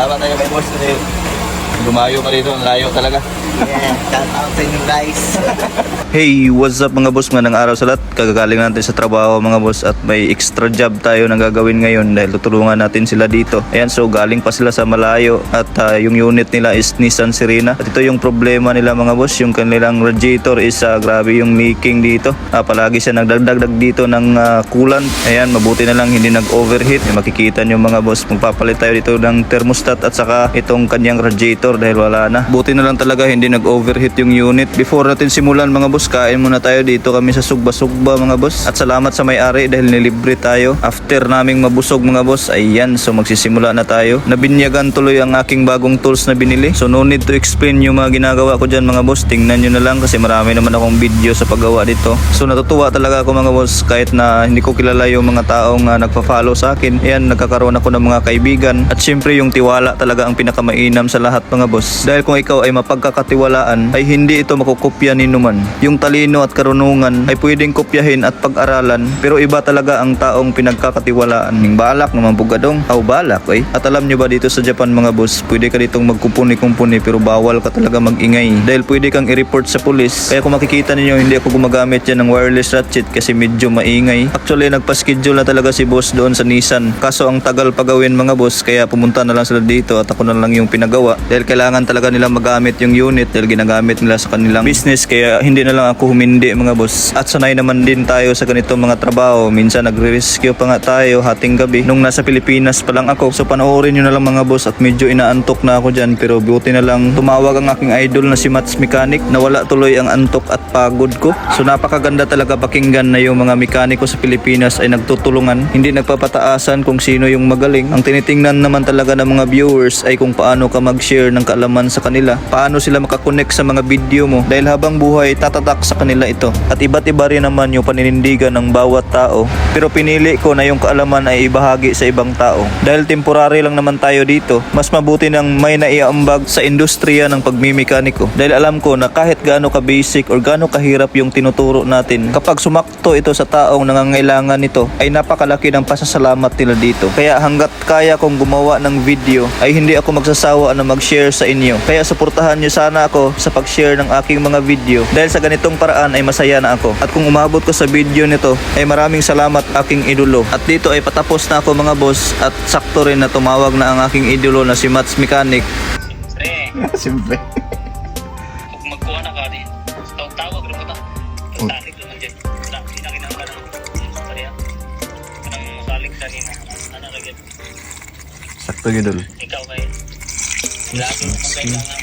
Salamat tayo kay boss kasi lumayo pa dito. Ang layo talaga. Yeah, shout out sa inyo guys. Hey, what's up mga boss? Magandang araw sa lahat. Kagagaling natin sa trabaho mga boss at may extra job tayo na gagawin ngayon dahil tutulungan natin sila dito. Ayan, so galing pa sila sa malayo at ah, yung unit nila is Nissan Serena. At ito yung problema nila mga boss, yung kanilang radiator is ah, grabe yung leaking dito. Ah, palagi siya nagdagdag dito ng ah, coolant. Ayan, mabuti na lang hindi nag-overheat. Makikita nyo mga boss, magpapalit tayo dito ng thermostat at saka itong kanyang radiator dahil wala na. Buti na lang talaga hindi nag-overheat yung unit. Before natin simulan mga boss, kain muna tayo dito kami sa Sugba-Sugba mga boss. At salamat sa may-ari dahil nilibre tayo. After naming mabusog mga boss, ayan, so magsisimula na tayo. Nabinyagan tuloy ang aking bagong tools na binili. So no need to explain yung mga ginagawa ko dyan mga boss. Tingnan nyo na lang kasi marami naman akong video sa paggawa dito. So natutuwa talaga ako mga boss kahit na hindi ko kilala yung mga taong uh, nagpa-follow sa akin. Ayan, nagkakaroon ako ng mga kaibigan. At syempre yung tiwala talaga ang pinakamainam sa lahat mga boss. Dahil kung ikaw ay mapagkakatiwalaan, ay hindi ito makukopya ni numan. Yung talino at karunungan ay pwedeng kopyahin at pag-aralan pero iba talaga ang taong pinagkakatiwalaan. Ning balak naman bugadong, aw balak ay. At alam nyo ba dito sa Japan mga boss, pwede ka ditong magkumpuni-kumpuni pero bawal ka talaga magingay. Dahil pwede kang i-report sa pulis. Kaya kung makikita ninyo hindi ako gumagamit yan ng wireless ratchet kasi medyo maingay. Actually nagpa-schedule na talaga si boss doon sa Nissan. Kaso ang tagal pa gawin mga boss kaya pumunta na lang sila dito at ako na lang yung pinagawa. Dahil kailangan talaga nila magamit yung unit dahil ginagamit nila sa kanilang business kaya hindi na lang ako humindi mga boss. At sanay naman din tayo sa ganitong mga trabaho. Minsan nagre-rescue pa nga tayo hating gabi. Nung nasa Pilipinas pa lang ako. So panoorin nyo na lang mga boss at medyo inaantok na ako dyan. Pero buti na lang tumawag ang aking idol na si Mats Mechanic. Nawala tuloy ang antok at pagod ko. So napakaganda talaga pakinggan na yung mga mekaniko sa Pilipinas ay nagtutulungan. Hindi nagpapataasan kung sino yung magaling. Ang tinitingnan naman talaga ng mga viewers ay kung paano ka mag-share ng kaalaman sa kanila. Paano sila makakonect sa mga video mo. Dahil habang buhay, tatatak sa kanila ito. At iba't iba rin naman yung paninindigan ng bawat tao. Pero pinili ko na yung kaalaman ay ibahagi sa ibang tao. Dahil temporary lang naman tayo dito, mas mabuti nang may naiambag sa industriya ng pagmimekaniko. Dahil alam ko na kahit gaano ka basic or gaano kahirap yung tinuturo natin, kapag sumakto ito sa taong nangangailangan nito, ay napakalaki ng pasasalamat nila dito. Kaya hanggat kaya kong gumawa ng video, ay hindi ako magsasawa na mag-share sa inyo. Kaya suportahan nyo sana ako sa pag-share ng aking mga video. Dahil sa ganitong paraan ay masaya na ako. At kung umabot ko sa video nito, ay maraming salamat aking idolo. At dito ay patapos na ako mga boss at sakto rin na tumawag na ang aking idolo na si Mats Mechanic. Pre, Simple. kung magkuha na ka din, tawag-tawag rin mo ta. Tarik naman dyan. Ng kariya. Kanang masalig sa nimo. Ano na? Sakto idol. Ikaw. Lagi mo kailangan.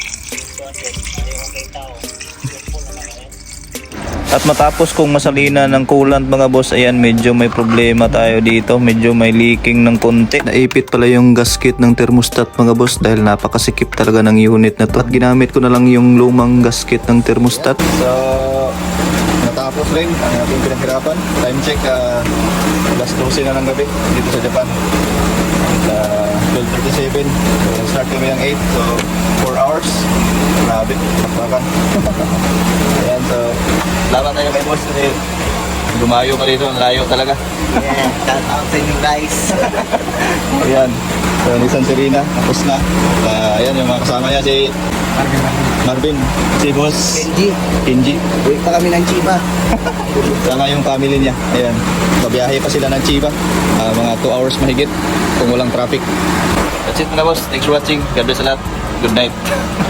At matapos kong masalina ng coolant mga boss, ayan medyo may problema tayo dito. Medyo may leaking ng konti. Naipit pala yung gasket ng thermostat mga boss dahil napakasikip talaga ng unit na to. At ginamit ko na lang yung lumang gasket ng thermostat. So, natapos rin ang ating pinaghirapan. Time check, uh, alas 12 na ng gabi dito sa Japan. Uh, 12.37. So, start kami ng 8. So, 4 hours. Grabe. Bakbakan. Ayan, so, salamat tayo kay boss kasi lumayo pa dito. Ang layo talaga. Yeah, shout out sa inyo guys. Ayan. So, Nissan Serena. Tapos na. Uh, ayan, yung mga kasama niya si Marvin. Si boss Kenji, Kenji. uwi pa kami ng Chiba. Sama yung family niya. Ayan. Babiyahe pa sila ng Chiba. Ah, mga 2 hours mahigit kung walang traffic. That's it mga boss. Thanks for watching. God bless a lot. Good night.